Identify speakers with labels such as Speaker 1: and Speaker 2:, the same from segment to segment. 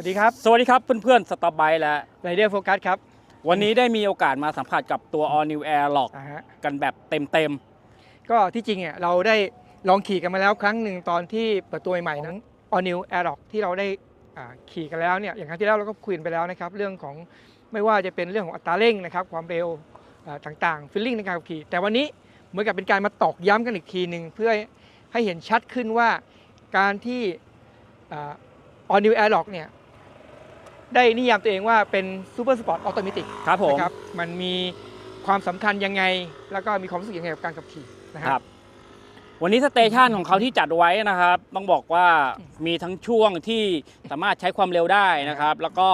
Speaker 1: วัสดีครับ
Speaker 2: สวัสดีครับเพื่อนๆสต็อปไบและ
Speaker 1: ไรเดอร์โฟกัสครับ
Speaker 2: วันนี้ได้มีโอกาสมาสัมผัสกับตัว All New Air Lock
Speaker 1: อ่าฮะ
Speaker 2: กันแบบเต็ม
Speaker 1: ก็ที่จริงเนี่ยเราได้ลองขี่กันมาแล้วครั้งหนึ่งตอนที่เปิดตัวใหม่ๆนั้น All New Air Rock ที่เราได้อ่าขี่กันแล้วเนี่ยอย่างครั้งที่แล้วเราก็คุยกันไปแล้วนะครับเรื่องของไม่ว่าจะเป็นเรื่องของอัตราเร่งนะครับความเร็วอ่าต่างๆฟีลลิ่งในการขับขี่ แต่วันนี้เหมือนกับเป็นการมาตอกย้ำกันอีกทีหนึ่งเพื่อให้เห็นชัดขึ้นว่าการที่อ่า All New Air Rock เนี่ย ได้นิยามตัวเองว่าเป็น Super Sport Automatic
Speaker 2: ๆครับผม
Speaker 1: นะครับมันมีความสำคัญยังไง แล้วก็มีความรู้สึกยังไงกับการขับขี่นะค
Speaker 2: ครั
Speaker 1: รับ
Speaker 2: บวันนี้สเตชันของเขาที่จัดไว้นะครับ ต้องบอกว่ามีทั้งช่วงที่สามารถใช้ความเร็วได้นะครับ แล้วก็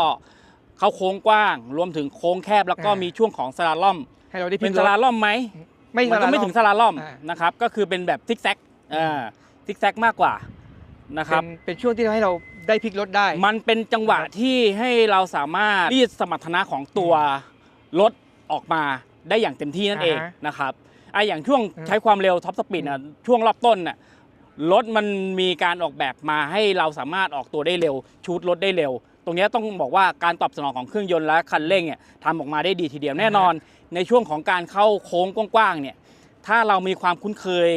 Speaker 2: เข้าโค้งกว้าง รวมถึงโค้งแคบ แล้วก็
Speaker 1: อ่ามี
Speaker 2: มีช่วงของสลาล่อม
Speaker 1: ให้เราได้
Speaker 2: เป็
Speaker 1: พิ
Speaker 2: น
Speaker 1: มพ์
Speaker 2: ส
Speaker 1: ร
Speaker 2: ลา
Speaker 1: ถ
Speaker 2: ล่อมไหม
Speaker 1: ไม่
Speaker 2: มันก็ไม่ถึงสลาล่อม
Speaker 1: อ่า
Speaker 2: นะครับ ก็คือเป็นแบบซิกแซกอ่าซิกแซกมากกว่า นะค
Speaker 1: เป็
Speaker 2: รับ
Speaker 1: นเป็นช่วงที่ทำให้เราได้พลิกรถได้
Speaker 2: มันเป็นจังหวะที่ให้เราสามารถรีดสมรรถนะของตัวรถออกมาได้อย่างเต็มที่นั่นเอง
Speaker 1: อ่าฮะ
Speaker 2: นะครับไอะอย่างช่วง
Speaker 1: อืม
Speaker 2: ใช้ความเร็วท็อปสปีดนะช่วงรอบต้นน่ะรถมันมีการออกแบบมาให้เราสามารถออกตัวได้เร็ว ชูดรถได้เร็ว ตรงเนี้ยต้องบอกว่าการตอบสนองของเครื่องยนต์และคันเร่งเนี่ยทำออกมาได้ดีทีเดียวแน่นอน ในช่วงของการเข้าโค้งกว้างๆเนี่ยถ้าเรามีความคุ้นเคย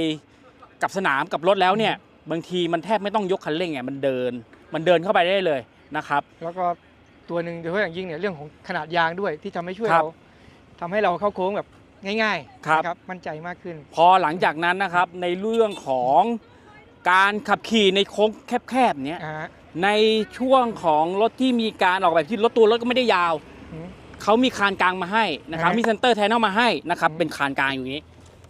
Speaker 2: กับสนามกับรถแล้วเนี่ย บางทีมันแทบไม่ต้องยกคันเร่งไงมันเดิน มันเดินเข้าไปได้เลยนะครับ
Speaker 1: แล้วก็ตัวหนึ่งโดยเฉพาะอย่างยิ่งเนี่ยเรื่องของขนาดยางด้วยที่ทำให้ช่วย
Speaker 2: ครับ
Speaker 1: เราทำให้เราเข้าโค้งแบบง่ายๆ
Speaker 2: ครับ
Speaker 1: นะมั่นใจมากขึ้น
Speaker 2: พอหลังจากนั้นนะครับในเรื่องของการขับขี่ในโค้งแคบๆเนี้ย
Speaker 1: อ่าฮะ
Speaker 2: ในช่วงของรถที่มีการออกแบบที่รถตัวรถก็ไม่ได้ยาว
Speaker 1: อืม
Speaker 2: เขามีคานกลางมาให้นะครับ
Speaker 1: อ่าฮะ
Speaker 2: มีเซนเตอร์แทนเอามาให้นะครับ
Speaker 1: อืม
Speaker 2: เป็นคานกลางอยู่นี้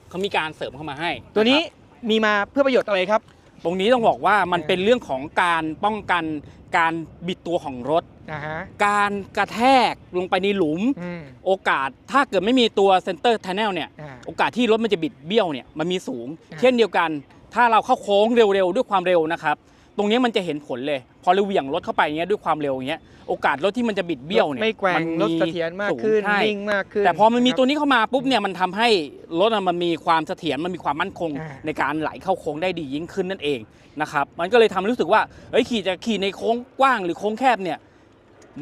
Speaker 2: เขามีการเสริมเข้ามาให้
Speaker 1: ตัวนี้ะ
Speaker 2: ครับ
Speaker 1: มีมาเพื่อประโยชน์อะไรครับ
Speaker 2: ตรงนี้ต้องบอกว่ามัน
Speaker 1: อ่า
Speaker 2: เป็นเรื่องของการป้องกันการบิดตัวของรถ
Speaker 1: นะฮะ
Speaker 2: การกระแทกลงไปในหลุม
Speaker 1: อืม
Speaker 2: โอกาสถ้าเกิดไม่มีตัวเซนเตอร์แทนแนลเนี่ย
Speaker 1: อ่า
Speaker 2: โอกาสที่รถมันจะบิดเบี้ยวเนี่ยมันมีสูง
Speaker 1: อ่า
Speaker 2: เช่นเดียวกัน ถ้าเราเข้าโค้งเร็วๆ ด้วยความเร็วนะครับ ตรงเนี้ยมันจะเห็นผลเลย พอเราเหวี่ยงรถเข้าไปเนี้ยด้วยความเร็วอย่างเงี้ยโอกาสรถที่มันจะบิดเบี้ยวเนี่ย
Speaker 1: ไม่แกว่ง
Speaker 2: น
Speaker 1: รถเสถียรมากขึ้น
Speaker 2: สูงใช่
Speaker 1: นิ่งมากขึ้น
Speaker 2: แต่พอมันมีะ
Speaker 1: ครับ
Speaker 2: ตัวนี้เข้ามาปุ๊บเนี่ยมันทำให้รถอะมันมีความเสถียรมันมีความมั่นคง
Speaker 1: อ่า
Speaker 2: ในการไหลเข้าโค้งได้ดียิ่งขึ้นนั่นเองนะครับมันก็เลยทำให้รู้สึกว่าเอ้ยขี่จะขี่ในโค้งกว้างหรือโค้งแคบเนี่ย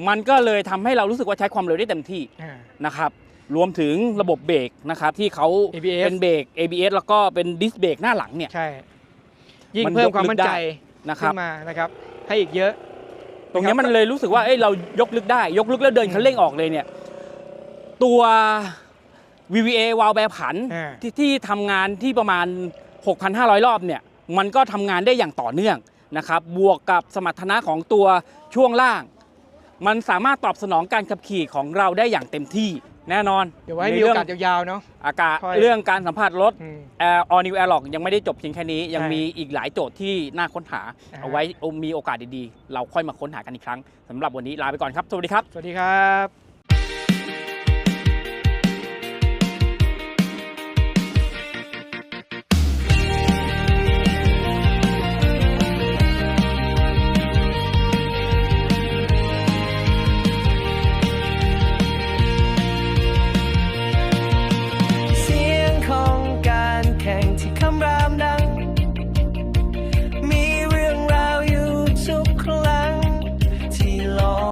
Speaker 2: มันก็เลยทำให้เรารู้สึกว่าใช้ความเร็วได้เต็มที่
Speaker 1: อ่า
Speaker 2: นะครับรวมถึงระบบเบรกนะครับที่เขา
Speaker 1: ABS
Speaker 2: เป็นเบรก ABS แล้วก็เป็นดิสเบรกหน้าหลังเนี่ย
Speaker 1: ใช่ยิ่ง
Speaker 2: มัน
Speaker 1: เพิ่ม
Speaker 2: ยก
Speaker 1: ความ
Speaker 2: ลึก
Speaker 1: มั่นใจ
Speaker 2: ได้ นะค
Speaker 1: ขึ้
Speaker 2: รับ
Speaker 1: นมานะครับให้อีกเยอะ
Speaker 2: ตรงเนี้ยมันเลยรู้สึกว่าเอ้ยเรายกลึกได้ ยกลึกแล้วเดินคันเร่งออกเลยเนี่ย ตัว VVA วาล์วแปรผัน
Speaker 1: อ่า
Speaker 2: ที่ที่ทำงานที่ประมาณ 6,500 รอบเนี่ย มันก็ทำงานได้อย่างต่อเนื่องนะครับ บวกกับสมรรถนะของตัวช่วงล่าง มันสามารถตอบสนองการขับขี่ของเราได้อย่างเต็มที่ แน่นอน
Speaker 1: เดี๋ยวไว้
Speaker 2: ใน
Speaker 1: มีโอ
Speaker 2: เรื่อง
Speaker 1: กาสยาวๆเนาะ
Speaker 2: อากาศ
Speaker 1: ค่อย
Speaker 2: เรื่องการสัมผัสรถ
Speaker 1: อืม
Speaker 2: แอร์ออนิวแอร์ล็อกยังไม่ได้จบเพียงแค่นี้ ยัง
Speaker 1: ใช่
Speaker 2: มีอีกหลายโจทย์ที่น่าค้นหา
Speaker 1: อ่า
Speaker 2: เอาไว้มีโอกาสดีๆ เราค่อยมาค้นหากันอีกครั้งสำหรับวันนี้ลาไปก่อนครับ สวัสดีครับ
Speaker 1: สวัสดีครับ